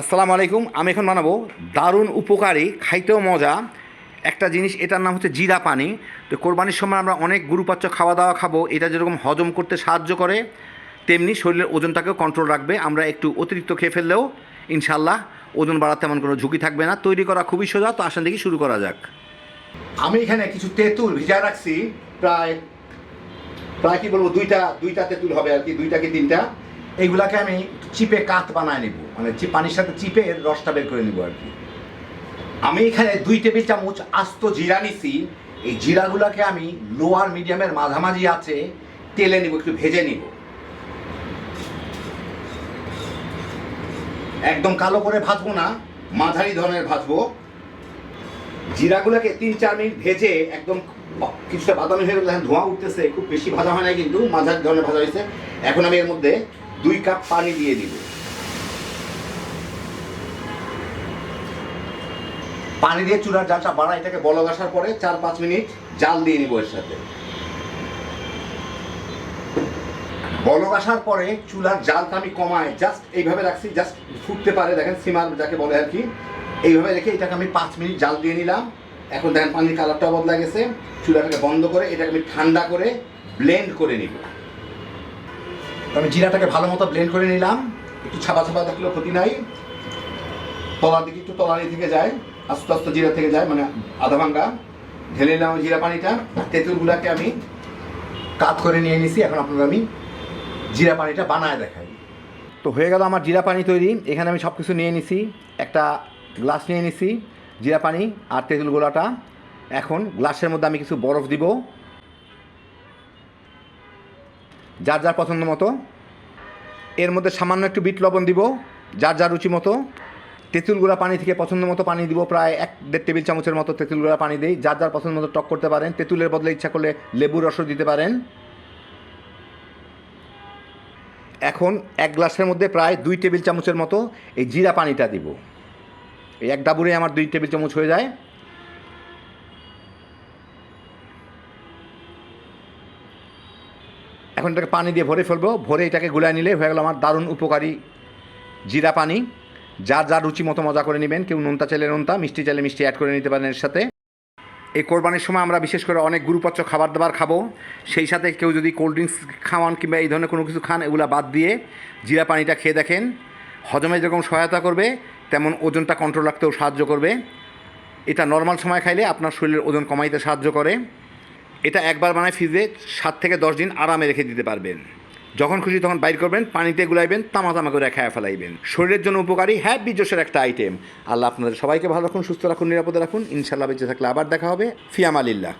আসসালামু আলাইকুম, আমি এখন বানাবো দারুণ উপকারী, খাইতেও মজা। একটা জিনিস, এটার নাম হচ্ছে জিরা পানি। তো কোরবানির সময় আমরা অনেক গুরুপাচ্য খাওয়া দাওয়া খাব, এটা যেরকম হজম করতে সাহায্য করে, তেমনি শরীরের ওজনটাকেও কন্ট্রোল রাখবে। আমরা একটু অতিরিক্ত খেয়ে ফেললেও ইনশাল্লাহ ওজন বাড়ার তেমন কোনো ঝুঁকি থাকবে না। তৈরি করা খুবই সোজা, তো আসেন দেখি শুরু করা যাক। আমি এখানে কিছু তেঁতুল ভিজায় রাখছি, প্রায় প্রায় কি বলব, দুইটা দুইটা তেঁতুল হবে আর কি, দুইটা কি তিনটা? এইগুলাকে আমি চিপে কাত বানায় নিব। মানে পানির সাথে চিপে রসটা বের করে নিব আর কি। আমি এখানে দুই টেবিল চামচ আস্ত জিরা নিছি। এই জিরাগুলোকে আমি লোয়ার মিডিয়ামের মাঝামাঝি আছে তেলে নিব, একটু ভেজে নিব। একদম কালো করে ভাজবো না, মাঝারি ধরনের ভাজবো। জিরাগুলোকে তিন চার মিনিট ভেজে একদম কিছুটা বাদামি হয়ে গেলে ধোঁয়া উঠতেছে, খুব বেশি ভাজা হয় না কিন্তু মাঝারি ধরনের ভাজা হয়েছে। এখন আমি এর মধ্যে দুই কাপ পানি দিয়ে দিব। পানি দিয়ে চুলার জালটা বাড়া এটাকে বলক আসার পরে চার পাঁচ মিনিট জাল দিয়ে নিব এর সাথে। বলক আসার পরে চুলার জালটা আমি কমায় জাস্ট এইভাবে রাখছি জাস্ট ফুটতে পারে, দেখেন সিমার যাকে বলে আর কি। এইভাবে রেখে এটাকে আমি পাঁচ মিনিট জাল দিয়ে নিলাম। এখন দেখেন পানির কালারটাও বদলা গেছে। চুলাটাকে বন্ধ করে এটাকে আমি ঠান্ডা করে ব্লেন্ড করে নিব। তো আমি জিরাটাকে ভালো মতো ব্লেন্ড করে নিলাম। একটু ছাপা ছাপা থাকলেও ক্ষতি নাই। তলার দিকে একটু তলারি থেকে যায়, আস্তে আস্তে জিরা থেকে যায় মানে আধা ভাঙ্গা। ঢেলে নিলাম জিরা পানিটা, তেঁতুলগুলাকে আমি কাত করে নিয়ে নিছি। এখন আপনাদের আমি জিরা পানিটা বানায় দেখাই। তো হয়ে গেল আমার জিরা পানি তৈরি। এখানে আমি সব কিছু নিয়ে নিছি। একটা গ্লাস নিয়ে নিছি জিরা পানি আর তেঁতুল গোলাটা। এখন গ্লাসের মধ্যে আমি কিছু বরফ দিব। যার যার পছন্দ মতো। এর মধ্যে সামান্য একটু বিট লবণ দিব, যার যার রুচি মতো। তেঁতুলগুলা পানি থেকে পছন্দ মতো পানি দিব, প্রায় এক দেড় টেবিল চামচের মতো তেঁতুলগুলা পানি দিই। যার যার পছন্দ মতো টক করতে পারেন। তেঁতুলের বদলে ইচ্ছা করলে লেবুর রসও দিতে পারেন। এখন এক গ্লাসের মধ্যে প্রায় দুই টেবিল চামচের মতো এই জিরা পানিটা দিব। এই এক ডাবুরে আমার দুই টেবিল চামচ হয়ে যায়। এখন এটাকে পানি দিয়ে ভরে ফেলব। ভরে এটাকে গুলায় নিলে হয়ে গেল আমার দারুণ উপকারী জিরা পানি। যার যার রুচি মতো মজা করে নেবেন, কেউ নোনতা চাইলে নোনতা, মিষ্টি চাইলে মিষ্টি অ্যাড করে নিতে পারেন এর সাথে। এই কোরবানির সময় আমরা বিশেষ করে অনেক গুরুপচ্ছ খাবার দাবার খাব। সেই সাথে কেউ যদি কোল্ড ড্রিঙ্কস খাওয়ান কিংবা এই ধরনের কোনো কিছু খান, এগুলো বাদ দিয়ে জিরা পানিটা খেয়ে দেখেন। হজমে যেরকম সহায়তা করবে, তেমন ওজনটা কন্ট্রোল রাখতেও সাহায্য করবে। এটা নর্মাল সময় খাইলে আপনার শরীরের ওজন কমাইতে সাহায্য করে। এটা একবার বানায় ফ্রিজে সাত থেকে দশ দিন আরামে রেখে দিতে পারবেন। যখন খুশি তখন বাইর করবেন, পানিতে গুলাইবেন তামা তামা করে খায়া ফেলাইবেন। শরীরের জন্য উপকারী হ্যাঁ বিজোসের একটা আইটেম আল্লাহ আপনাদের সবাইকে ভালো রাখুন, সুস্থ রাখুন, নিরাপদে রাখুন। ইনশাল্লাহ বেঁচে থাকলে আবার দেখা হবে। ফিয়ামালিল্লাহ।